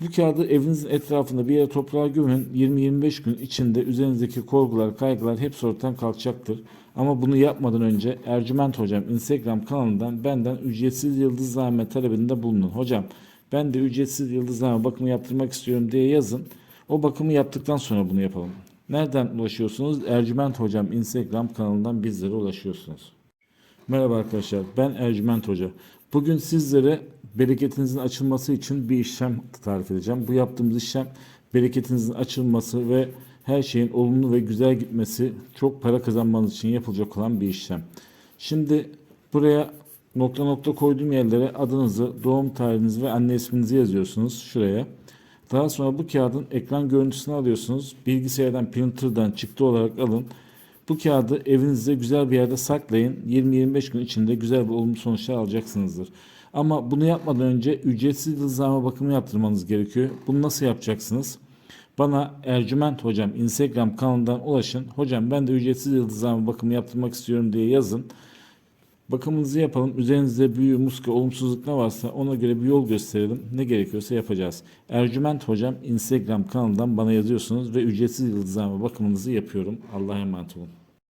Bu kağıdı evinizin etrafında bir yere toprağa gömün. 20-25 gün içinde üzerinizdeki korkular, kaygılar hepsi ortadan kalkacaktır. Ama bunu yapmadan önce Ercüment Hocam Instagram kanalından benden ücretsiz yıldızlame talebinde bulunun. Hocam ben de ücretsiz yıldızlame bakımı yaptırmak istiyorum diye yazın. O bakımı yaptıktan sonra bunu yapalım. Nereden ulaşıyorsunuz? Ercüment Hocam Instagram kanalından bizlere ulaşıyorsunuz. Merhaba arkadaşlar, ben Ercüment Hoca. Bugün sizlere bereketinizin açılması için bir işlem tarif edeceğim. Bu yaptığımız işlem bereketinizin açılması ve her şeyin olumlu ve güzel gitmesi, çok para kazanmanız için yapılacak olan bir işlem. Şimdi buraya nokta nokta koyduğum yerlere adınızı, doğum tarihinizi ve anne isminizi yazıyorsunuz şuraya. Daha sonra bu kağıdın ekran görüntüsünü alıyorsunuz. Bilgisayardan, printer'dan çıktı olarak alın. Bu kağıdı evinizde güzel bir yerde saklayın. 20-25 gün içinde güzel bir olumlu sonuçlar alacaksınızdır. Ama bunu yapmadan önce ücretsiz yıldızlama bakımı yaptırmanız gerekiyor. Bunu nasıl yapacaksınız? Bana Ercüment Hocam Instagram kanalından ulaşın. Hocam ben de ücretsiz yıldızlama bakımı yaptırmak istiyorum diye yazın. Bakımınızı yapalım. Üzerinizde büyü, muska, olumsuzluk ne varsa ona göre bir yol gösterelim. Ne gerekiyorsa yapacağız. Ercüment Hocam Instagram kanalından bana yazıyorsunuz ve ücretsiz yıldızlama bakımınızı yapıyorum. Allah'a emanet olun.